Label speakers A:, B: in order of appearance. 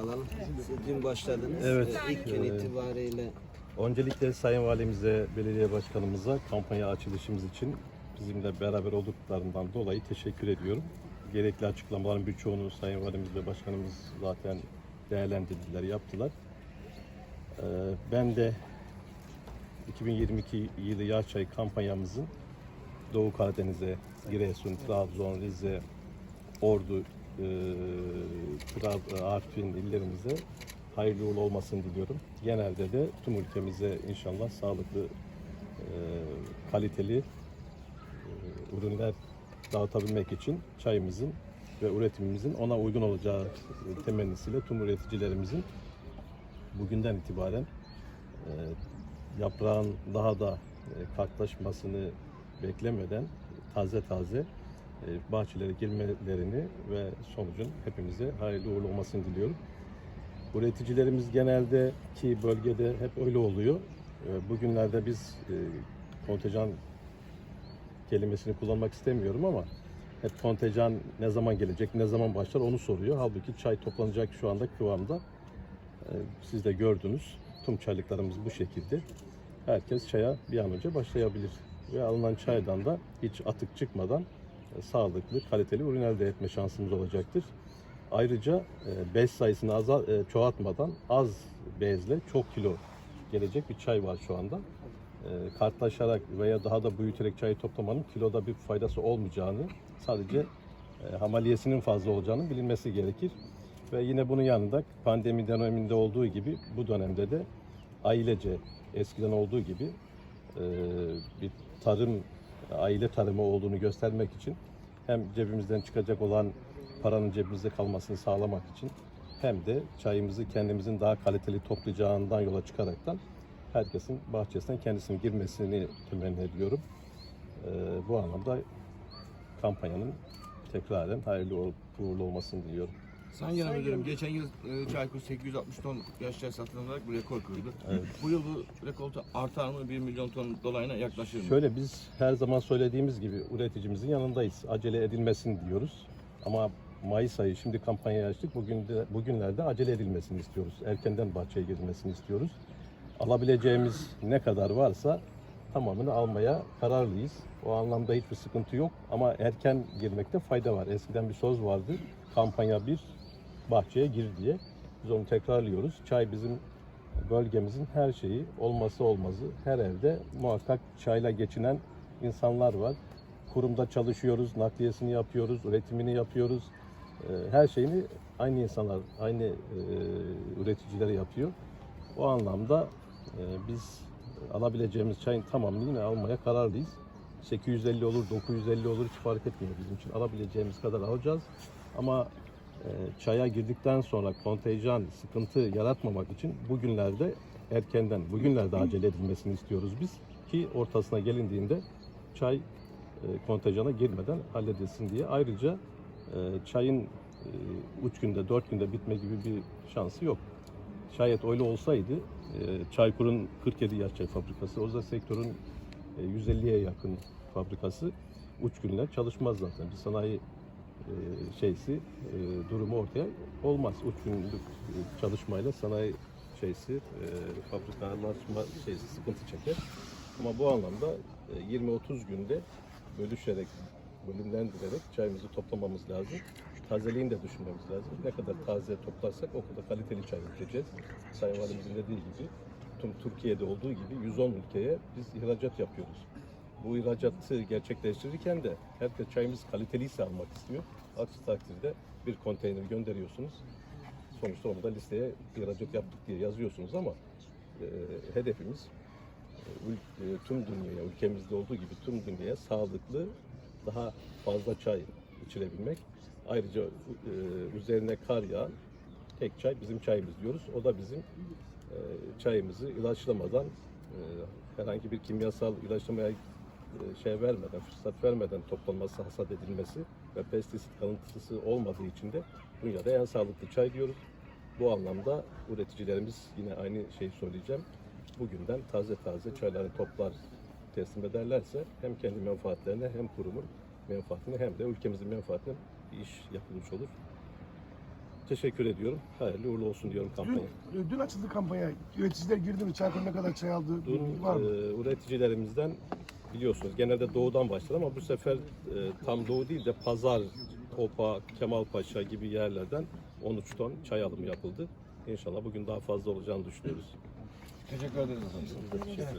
A: Alalım. Siz dün başladınız.
B: Evet.
A: Ee, İlk gün itibariyle
B: Öncelikle Sayın Valimize, belediye başkanımıza kampanya açılışımız için bizimle beraber olduklarından dolayı teşekkür ediyorum. Gerekli açıklamaların birçoğunu Sayın Valimiz ve Başkanımız zaten değerlendirdiler, yaptılar. Ee, Ben de 2022 yılı yağ çayı kampanyamızın Doğu Karadeniz'e, Giresun, Trabzon, Rize, Ordu, e, Trab- Artvin illerimize hayırlı uğurlu olmasını diliyorum. Genelde de tüm ülkemize inşallah sağlıklı, e, kaliteli e, ürünler dağıtabilmek için çayımızın ve üretimimizin ona uygun olacağı temennisiyle tüm üreticilerimizin bugünden itibaren e, yaprağın daha da e, kartlaşmasını beklemeden taze taze e, bahçelere girmelerini ve sonucun hepimize hayırlı uğurlu olmasını diliyorum. Üreticilerimiz genelde ki bölgede hep öyle oluyor. E, Bugünlerde biz e, kontenjan kelimesini kullanmak istemiyorum ama hep kontenjan ne zaman gelecek, ne zaman başlar onu soruyor. Halbuki çay toplanacak şu anda kıvamda. E, Siz de gördünüz. Tüm çaylıklarımız bu şekilde. Herkes çaya bir an önce başlayabilir. Ve alınan çaydan da hiç atık çıkmadan e, sağlıklı, kaliteli ürün elde etme şansımız olacaktır. Ayrıca e, bez sayısını azal, e, çoğaltmadan az bezle çok kilo gelecek bir çay var şu anda. E, Kartlaşarak veya daha da büyüterek çayı toplamanın kiloda bir faydası olmayacağını, sadece hamaliyesinin fazla olacağını bilinmesi gerekir. Ve yine bunun yanında pandemi döneminde olduğu gibi bu dönemde de ailece eskiden olduğu gibi bir tarım, aile tarımı olduğunu göstermek için hem cebimizden çıkacak olan paranın cebimizde kalmasını sağlamak için hem de çayımızı kendimizin daha kaliteli toplayacağından yola çıkaraktan herkesin bahçesine kendisinin girmesini temenni ediyorum. E, bu anlamda kampanyanın tekraren hayırlı uğurlu olmasını diliyorum.
C: Sayın Genel Müdürüm, geçen yıl e, Çaykur 860 ton yaş çay satılarak bir rekor kırdı.
B: Evet.
C: Bu yıl bu rekorta artar mı 1 milyon ton dolayına yaklaşır mı?
B: Şöyle biz her zaman söylediğimiz gibi üreticimizin yanındayız. Acele edilmesin diyoruz. Ama Mayıs ayı şimdi kampanya açtık. Bugün de, bugünlerde acele edilmesini istiyoruz. Erkenden bahçeye girilmesini istiyoruz. Alabileceğimiz ne kadar varsa tamamını almaya kararlıyız. O anlamda hiçbir sıkıntı yok. Ama erken girmekte fayda var. Eskiden bir söz vardı. Kampanya bir bahçeye gir diye. Biz onu tekrarlıyoruz. Çay bizim bölgemizin her şeyi, olması olmazı. Her evde muhakkak çayla geçinen insanlar var. Kurumda çalışıyoruz, nakliyesini yapıyoruz, üretimini yapıyoruz. Ee, Her şeyini aynı insanlar, aynı e, üreticiler yapıyor. O anlamda e, biz alabileceğimiz çayın tamamını almaya kararlıyız. 850 olur, 950 olur hiç fark etmiyor bizim için. Alabileceğimiz kadar alacağız. Ama çaya girdikten sonra kontenjan sıkıntı yaratmamak için bugünlerde erkenden, bugünlerde acele edilmesini istiyoruz biz ki ortasına gelindiğinde çay e, kontenjana girmeden halledilsin diye. Ayrıca e, çayın 3 günde, 4 günde bitme gibi bir şansı yok. Şayet öyle olsaydı e, Çaykur'un 47 yaş çay fabrikası, Oza sektörün e, 150'ye yakın fabrikası 3 günler çalışmaz zaten. Bir sanayi e, şeysi e, durumu ortaya olmaz. 3 günlük e, çalışmayla sanayi şeysi e, fabrikalaşma şeysi sıkıntı çeker. Ama bu anlamda e, 20-30 günde bölüşerek, bölümlendirerek çayımızı toplamamız lazım. Tazeliğini de düşünmemiz lazım. Ne kadar taze toplarsak o kadar kaliteli çay üreteceğiz. Sayın Valimizin dediği gibi tüm Türkiye'de olduğu gibi 110 ülkeye biz ihracat yapıyoruz. Bu ihracatı gerçekleştirirken de herkes çayımız kaliteliyse almak istiyor. Aksi takdirde bir konteyner gönderiyorsunuz. Sonuçta onu da listeye ihracat yaptık diye yazıyorsunuz ama e, hedefimiz e, e, tüm dünyaya, ülkemizde olduğu gibi tüm dünyaya sağlıklı, daha fazla çay içirebilmek. Ayrıca e, üzerine kar yağan tek çay bizim çayımız diyoruz. O da bizim e, çayımızı ilaçlamadan, e, herhangi bir kimyasal ilaçlamaya şey vermeden, fırsat vermeden toplanması, hasat edilmesi ve pestisit kalıntısı olmadığı için de dünyada en sağlıklı çay diyoruz. Bu anlamda üreticilerimiz yine aynı şeyi söyleyeceğim. Bugünden taze taze çayları toplar teslim ederlerse hem kendi menfaatlerine hem kurumun menfaatine hem de ülkemizin menfaatine bir iş yapılmış olur. teşekkür ediyorum. Hayırlı uğurlu olsun diyorum
D: Dün,
B: kampanya.
D: dün açıldı kampanya. Üreticiler girdi mi? Çaykur ne kadar çay aldı?
B: Dün
D: Var mı?
B: e, üreticilerimizden biliyorsunuz genelde doğudan başlar ama bu sefer e, tam doğu değil de Pazar, Topa, Kemalpaşa gibi yerlerden 13 ton çay alımı yapıldı. İnşallah bugün daha fazla olacağını düşünüyoruz.
C: Teşekkür ederiz.
B: Teşekkür ederim.